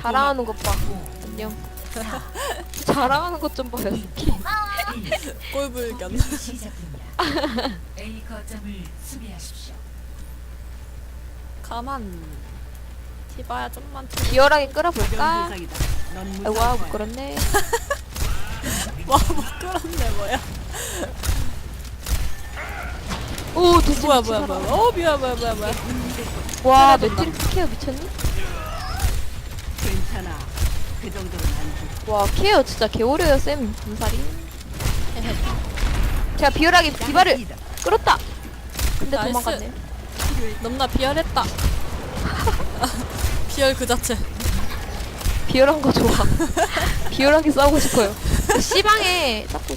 자랑하는 것 봐. 안녕. 자랑하는 것 좀 봐요. 꼴불견. A 거점을 수비하십시오. 가만. 티바야 좀만 티. 기어하게 끌어볼까? 대상이다. 넌 아이고, 무사할 와. 부끄럽네. 와 못 끌었네 뭐야. 오, 됐어. 뭐야 뭐야 뭐야. 어 뭐야 뭐야 뭐야 뭐야. 와, 때려야 된다. 매트릭 스 케어 미쳤니? 괜찮아. 그 정도는 안 돼. 와, 케어 진짜 개오래요, 쌤. 분살이. 제가 비열하게 디바를 끌었다. 근데 나이스. 도망갔네. 넘나 비열했다. 비열 그 자체. 비열한 거 좋아. 비열하게 싸우고 싶어요. 시방에 자꾸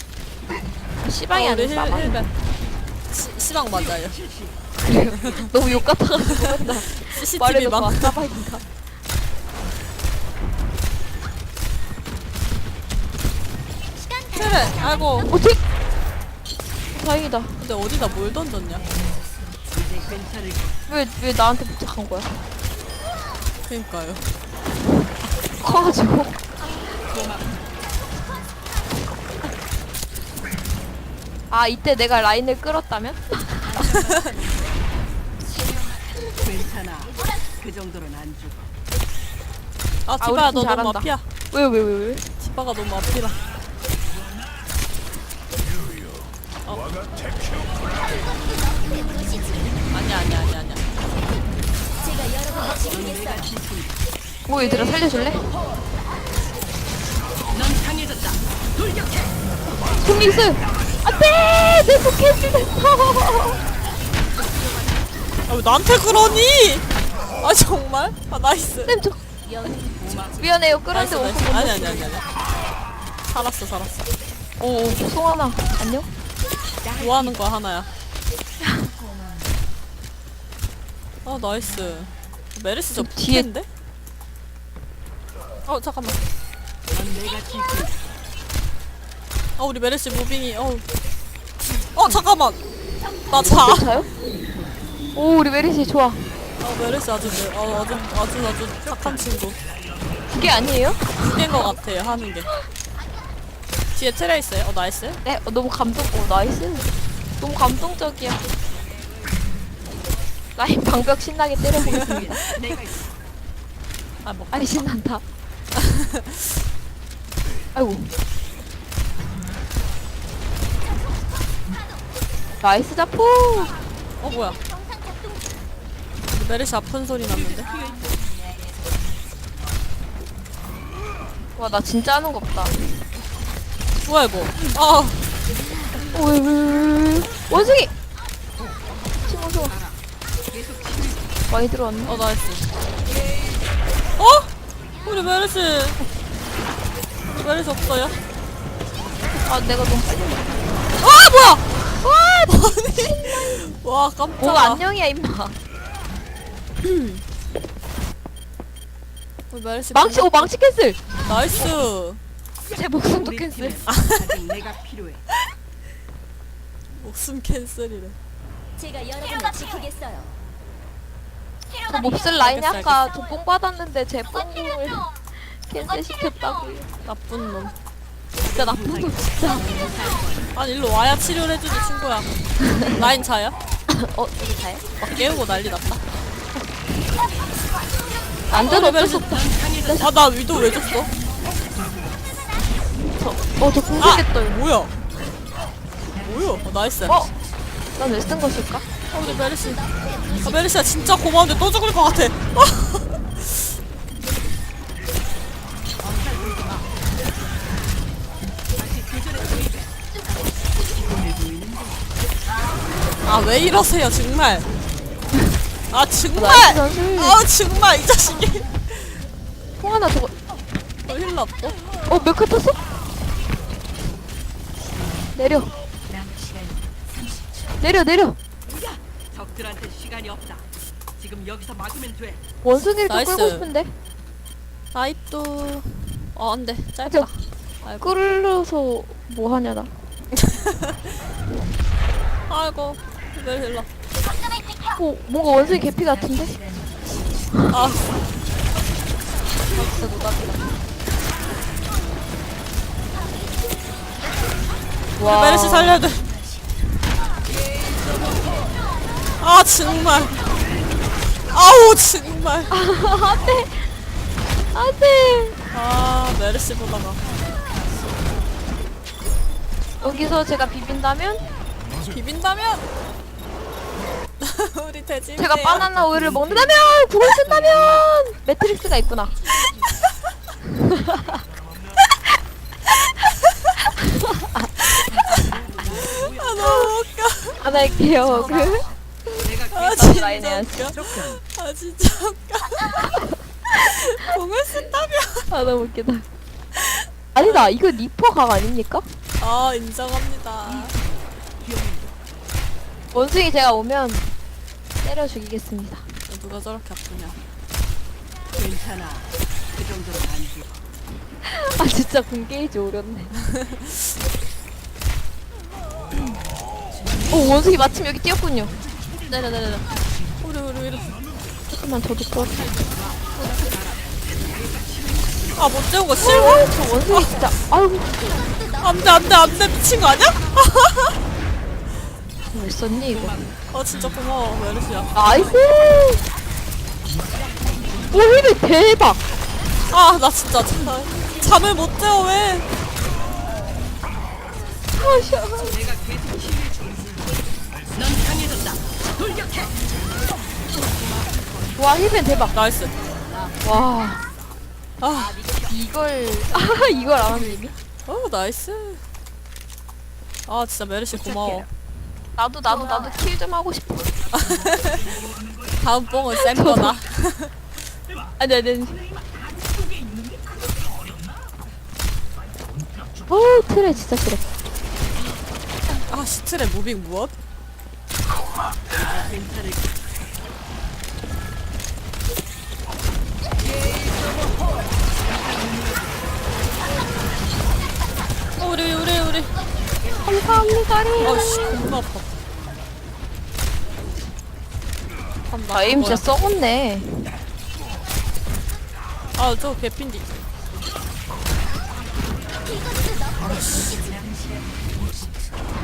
시방이 어, 우리 아니라 힐-. 시, 시방 맞아요. 그래요. 너무 욕 같아가지고 맨날 CCTV 말해도 막. 봐. 사방인가. 그래. 아이고. 어떻게? 다행이다. 근데 어디다 뭘 던졌냐? 왜 왜 나한테 부탁한 거야? 그니까요. 커가지고. 아 이때 내가 라인을 끌었다면? 괜찮아. 그 정도는 안 죽어. 아 우리 디바야 팀너 너무 잘한다. 앞이야. 왜 왜 왜 왜? 디바가 너무 앞이라. 아니야 아니야 아니야 아니야. 뭐 얘들아 살려줄래? 손믹스! 안돼! 내 포켓이 됐어! 아, 왜 나한테 그러니? 아 정말? 아 나이스. 쌤 저... 미안해요 끌었는데 나이스. 오픈 아니 아니 아니 아니. 살았어 살았어. 오 송하나 안녕? 뭐 하는 거야 하나야? 아 나이스. 메르스 저 뒤에- 뒤인데? 어 잠깐만. 어 우리 메르시 무빙이 어. 어 잠깐만. 나 자. 자요? 오 우리 메리시 좋아 어 메르시 아주 매- 어, 아주 아주 아주 착한 친구. 그게 아니에요? 그게인 것 같아요 하는 게. 뒤에 트레 있어요. 어 나이스. 네 어, 너무 감동 오 나이스 너무 감동적이야 라인 방벽 신나게 때려보겠습니다. 아 뭐. 아니 신난다 아이고 나이스 자포 어 뭐야? 메르시 아픈 소리 났는데. 와 나 진짜 하는 거 없다 뭐야 이거? 아 오왜왜왜 원숭이 친구 좋아 많이 들어왔네 어 나이스. 어? 우리 메르시. 우리 메르시 없어요? 아 내가 너무 빨리 아 뭐야? 와 아니. 와 깜짝아. 안녕이야 임마 우리 메르시 망치 오 망치 캔슬 나이스. 제 목숨도 캔슬 아직 내가 필요해. 목숨 캔슬이래. 제가 여러분을 지키겠어요. 저 몹쓸 라인이 아까 저뽕 받았는데 제 뽕을 캔슬 시켰다고요 나쁜 놈. 진짜 나쁜 놈 진짜 아니 일로 와야 치료를 해주지 친구야. 라인 차야? 어 여기 가요? 막 깨우고 난리 났다. 안 돼도 어, 어쩔 수 없다 아나 위도 왜 줬어? 어 저 공격했다 이거 뭐야? 뭐야? 어, 나이스. 어? 난 왜 쓴 것일까? 어, 우리 메르시. 아, 메르시야 진짜 고마운데 또 죽을 것 같아. 아, 왜 이러세요, 정말. 아, 정말. 나이스 선수 아, 정말 이 자식이. 통 하나 저거 어, 힐 났어? 어 몇컷 탔어? 내려 내려 내려 적들한테 시간이 없다. 지금 여기서 막으면 돼. 원숭이를 좀 나이스. 끌고 싶은데 나이또. 어, 안 돼. 짧다. 아이고. 끌어서 뭐 하냐 나 아이고. 일로. 와. 어, 뭔가 원숭이 개피 같은데? 아, 진짜 노답이다. 와. 메르시 살려야 돼. 아 정말. 아우 정말. 안돼. 안돼. 아 메르시 보다가 여기서 제가 비빈다면 비빈다면 우리 돼지. 제가 바나나 우유를 먹는다면 불을 쓴다면 매트릭스가 있구나. 아 너무 웃겨. 안 할게요. 그아 다시 진짜 라인에 웃겨. 아 진짜 웃겨. 공을 쓴다면. 아 너무 웃기다. 아니다. 이거 리퍼 각 아닙니까? 아 인정합니다. 원숭이 제가 오면 때려 죽이겠습니다. 누가 저렇게 아프냐. 괜찮아. 그 정도는 아니지. 아 진짜 군게이지 오렸네. 오 원숭이 마침 여기 뛰었군요. 내려 내려 내려. 우리 우리 우리. 조금만 더 듣고. 아못 재운 거 싫어? 저 원숭이 진짜 아유 안돼 안돼 안돼 미친 거 아니야? 왜 썼니 이거? 어 진짜 고마워 메르시야. 나이스. 오 힐이 대박. 아 나 진짜 자, 잠을 못 재워 왜? 아 샤. 와 힐은 대박. 나이스. 와 아, 이걸 아 이걸 안 하니? 어 나이스. 아 진짜 메르시 고마워. 나도 나도 나도 킬 좀 하고 싶어. 다음 뽕은 센 거다. 아니 아니 아니. 오 트레 진짜 싫어. 아 시트레 무빙 무엇? 어, 우리 우리 우리. 감사합니다 리. 아씨 겁나 아파. 한다. 아 진짜 썩었네. 아저 개핀디.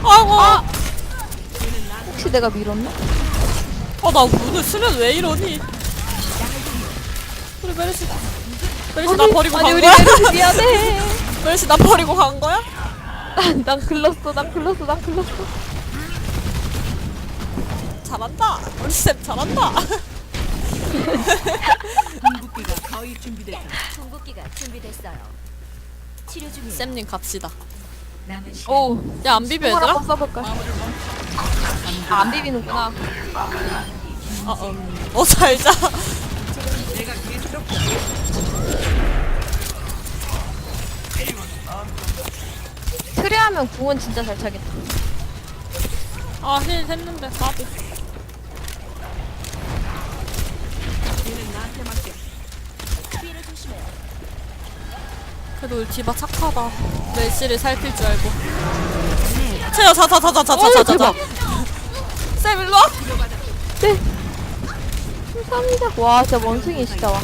아이고. 아, 혹시 내가 밀었나? 나 오늘 수면 왜 이러니? 우리 메르시. 메르시 나 버리고 아니 간 우리 거야? 메르시 미안해. 메르시 나 버리고 간 거야? 난, 난 글렀어 난 글렀어 난 글렀어. 잘한다. 우리 쌤 잘한다. 궁극기가 거의 준비됐다. 궁극기가 준비됐어요. 치료 중이에요. 쌤님 갑시다. 남은 시간 오. 야 안 비벼 을 얘들아? 한번 써볼까? 아, 안 비비는구나. 아, 음. 어 살자. 트레하면 궁은 진짜 잘 차겠다. 아힐 까비. 나한테 맡겨. 뒤를 조심해요. 그래도 우리 디바 착하다. 멜시를 살필 줄 알고. 채요 자자자자자자자자. 쌤 일로 와. 네. 감사합니다. 와, 진짜 원숭이 진짜 와.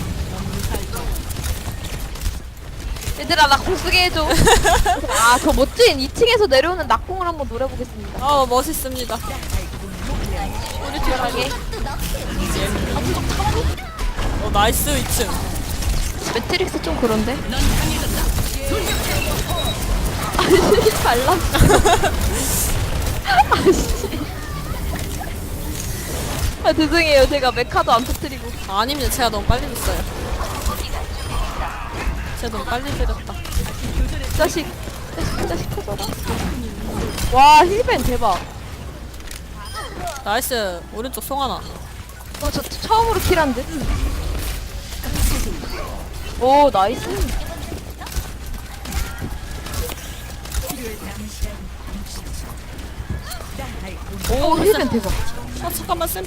얘들아, 나 공쓰게 해줘. 아, 저 멋진 2층에서 내려오는 낙공을 한번 노려보겠습니다. 아 멋있습니다. 우리 뒤하게 어 나이스 2층. 매트릭스 좀 그런데? 아씨, 잘났어. 아씨. 아, 죄송해요. 제가 메카도 안 터뜨리고. 아, 아닙니다. 제가 너무 빨리 줬어요. 제가 너무 빨리 드렸다. 자식, 자식, 자식 터져라. 와, 힐벤 대박. 나이스 오른쪽 송 하나. 어, 저 처음으로 킬한 듯. 오, 나이스. 오, 힐벤 대박. 아 잠깐만 쌤.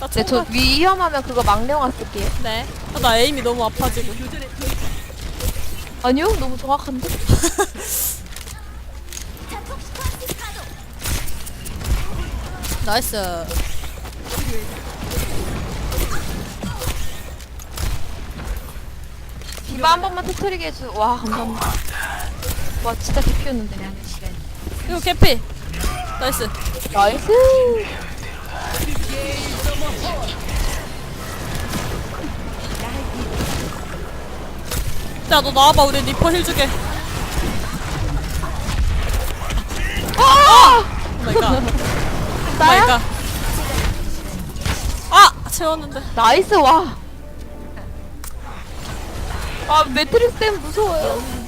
나 네, 총각. 저 위험하면 그거 망령화 쓸게요. 네. 아, 나 에임이 너무 아파 지금. 아니요, 너무 정확한데? 나이스. 디바 한 번만 터트리게 해줘. 와 감사합니다. 와 진짜 개피였는데. 이거 개피 나이스 나이스. 야 너 나와봐 우리 리퍼 힐 주게 아! 오 마이갓 나야? 오마이갓 아! 채웠는데 나이스 와. 아 매트리스 때문에 무서워요.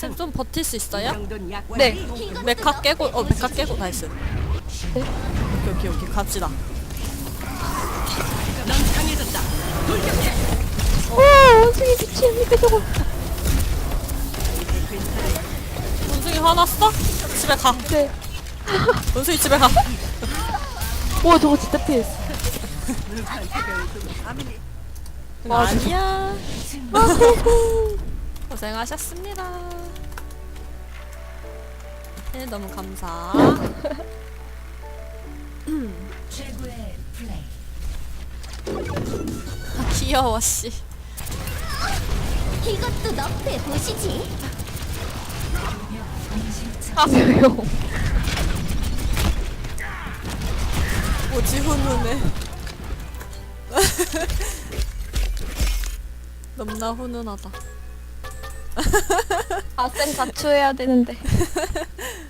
쌤 좀 버틸 수 있어요? 네. 메카 깨고 어 메카 깨고 나이스 오케이 오케이 오케이 갑시다 넌 강해졌다. 와 원숭이 미친 이게 저거. 원숭이 화났어? 집에 가 네. 원숭이 집에 가와 저거 진짜 피했어. 아니야 고생하셨습니다 네 너무 감사 최고의 플레이. 아, 귀여워 씨 이것도 너프에 보시지. 하세요. 오지 훈훈해 넘나 훈훈하다 아쌤 자초해야 되는데.